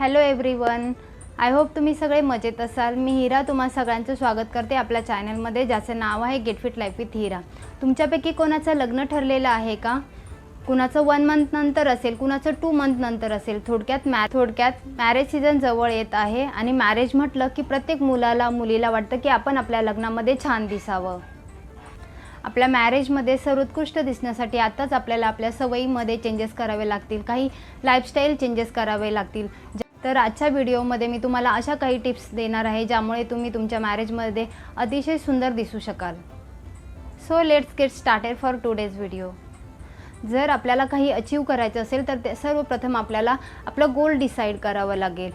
Hello everyone I hope तुम्ही सगळे मजेत असाल. मी हिरा तुम्हा सगळ्यांचं स्वागत करते आपल्या चॅनलमध्ये ज्याचं नाव आहे get fit life with Heera तुमच्यापैकी कोणाचं लग्न ठरलेलं आहे का? कुणाचं वन मंथ नंतर असेल कुणाचं टू मंथ नंतर असेल? थोडक्यात मॅ थोडक्यात मॅरेज सीझन जवळ येत आहे आणि मॅरेज म्हटलं की प्रत्येक मुलाला मुलीला वाटतं की आपण आपल्या लग्नामध्ये छान दिसावं. आपल्या मॅरेजमध्ये सर्वोत्कृष्ट दिसण्यासाठी आताच आपल्याला आपल्या सवयीमध्ये चेंजेस करावे लागतील. काही लाईफस्टाईल चेंजेस करावे लागतील. ज्या- तर आजच्या व्हिडिओमध्ये मी तुम्हाला अशा काही टिप्स देणार आहे ज्यामुळे तुम्ही तुमच्या मॅरेजमध्ये अतिशय सुंदर दिसू शकाल. So let's get started for today's video जर आपल्याला काही अचीव करायचं असेल तर ते सर्वप्रथम आपल्याला आपलं गोल डिसाईड करावं लागेल.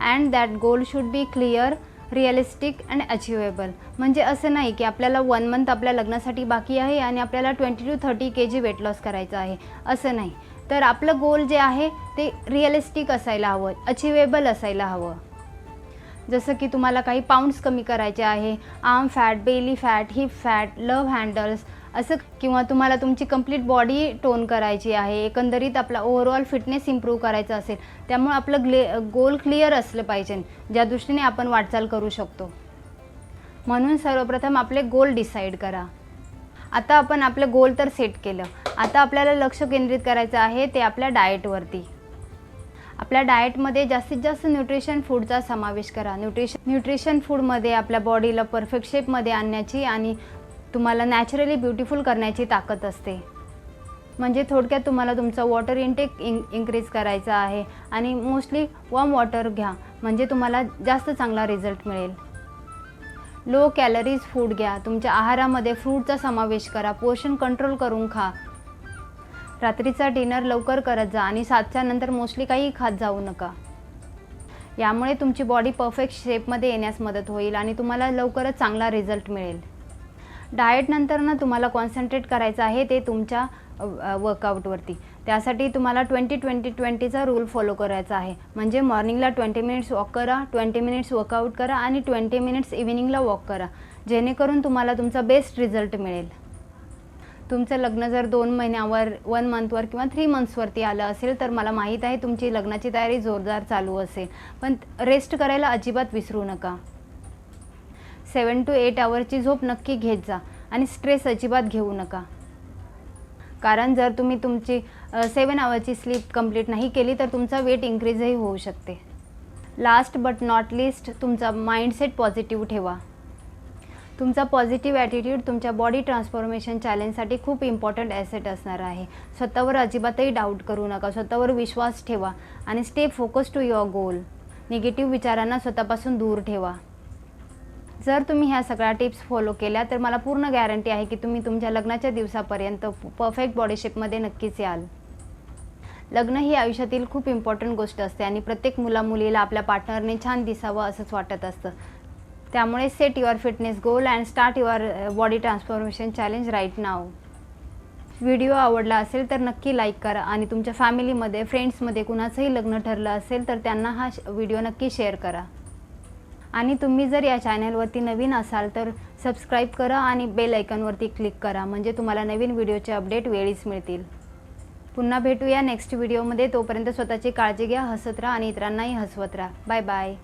And that goal should be clear realistic and achievable म्हणजे असं नाही की आपल्याला वन मंथ आपल्या लग्नासाठी बाकी आहे आणि आपल्याला twenty to thirty K G weight loss करायचं आहे. असं नाही. तर आपलं गोल जे आहे ते रिअलिस्टिक असायला हवं अचिवेबल असायला हवं. जसं की तुम्हाला काही पाऊंड्स कमी करायचे आहे arm fat belly fat hip fat love handles असं किंवा तुम्हाला तुमची कंप्लीट बॉडी टोन करायची आहे एकंदरीत आपला ओव्हरऑल फिटनेस इम्प्रूव्ह करायचा असेल त्यामुळे आपलं ग्ले गोल क्लिअर असलं पाहिजे ज्या दृष्टीने आपण वाटचाल करू शकतो. म्हणून सर्वप्रथम आपले गोल डिसाईड करा. आता आपण आपलं गोल तर सेट केलं. आता आपल्याला लक्ष केंद्रित करायचं आहे ते आपल्या डाएटवरती आपल्या डाएटमध्ये जास्तीत जास्त न्यूट्रिशन फूडचा समावेश करा. न्यूट्रिशन न्यूट्रिशन फूडमध्ये आपल्या बॉडीला परफेक्ट शेपमध्ये आणण्याची आणि तुम्हाला नॅचरली ब्युटिफुल करण्याची ताकद असते. म्हणजे थोडक्यात तुम्हाला तुमचा वॉटर इनटेक इं इन्क्रीज करायचा आहे आणि मोस्टली वॉर्म वॉटर घ्या. म्हणजे तुम्हाला जास्त चांगला रिझल्ट मिळेल. लो कॅलरीज फूड घ्या. तुमच्या आहारामध्ये फ्रूटचा समावेश करा. पोषण कंट्रोल करून खा. रात्रीचा डिनर लवकर करत जा आणि सातच्या नंतर मोस्टली काही खात जाऊ नका. यामुळे तुमची बॉडी परफेक्ट शेपमध्ये येण्यास मदत होईल आणि तुम्हाला लवकरच चांगला रिझल्ट मिळेल. डाएटनंतर ना तुम्हाला कॉन्सन्ट्रेट करायचं आहे ते तुमच्या वर्कआउटवरती. त्यासाठी तुम्हाला ट्वेंटी ट्वेंटी ट्वेंटीचा रूल फॉलो करायचा आहे. म्हणजे मॉर्निंगला ट्वेंटी मिनिट्स वॉक करा ट्वेंटी मिनिट्स वर्कआउट करा आणि ट्वेंटी मिनिट्स इव्हिनिंगला वॉक करा. जेणेकरून तुम्हाला तुमचा बेस्ट रिझल्ट मिळेल. तुमचं लग्न जर दोन महिन्यावर वन मंथवर किंवा थ्री मंथ्सवरती आलं असेल तर मला माहीत आहे तुमची लग्नाची तयारी जोरदार चालू असेल. पण रेस्ट करायला अजिबात विसरू नका. सेवन टू एट आवरची झोप नक्की घेत जा आणि स्ट्रेस अजिबात घेऊ नका. कारण जर तुम्ही तुमची सेवन आवरची स्लीप कंप्लीट नाही केली तर तुमचा वेट इन्क्रीजही होऊ शकते. लास्ट बट नॉट लिस्ट तुमचा माइंडसेट पॉझिटिव्ह ठेवा. तुमचा पॉझिटिव्ह ॲटिट्यूड तुमच्या बॉडी ट्रान्सफॉर्मेशन चॅलेंजसाठी खूप इम्पॉर्टंट ॲसेट असणार आहे. स्वतःवर अजिबातही डाऊट करू नका. स्वतःवर विश्वास ठेवा आणि stay focus to your goal negative विचारांना स्वतःपासून दूर ठेवा. जर तुम्ही ह्या सगळ्या टिप्स फॉलो केल्या तर मला पूर्ण गॅरंटी आहे की तुम्ही तुमच्या लग्नाच्या दिवसापर्यंत परफेक्ट बॉडी शेपमध्ये नक्कीच याल. लग्न ही आयुष्यातील खूप इम्पॉर्टंट गोष्ट असते आणि प्रत्येक मुला मुलीला आपल्या पार्टनरने छान दिसावं असंच वाटत असतं. त्यामुळे set your fitness goal and start your body transformation challenge right now video आवडला असेल तर नक्की लाईक करा आणि तुमच्या फॅमिलीमध्ये फ्रेंड्समध्ये कुणाचंही लग्न ठरलं असेल तर त्यांना हा व्हिडिओ नक्की शेअर करा. आणि तुम्ही जर या चॅनलवरती नवीन असाल तर सबस्क्राईब करा आणि बेल आयकॉनवरती क्लिक करा म्हणजे तुम्हाला नवीन व्हिडिओचे अपडेट वेळीच मिळतील. पुन्हा भेटूया नेक्स्ट व्हिडिओमध्ये तोपर्यंत स्वतःची काळजी घ्या हसत राहा आणि इतरांनाही हसवत राहा. Bye bye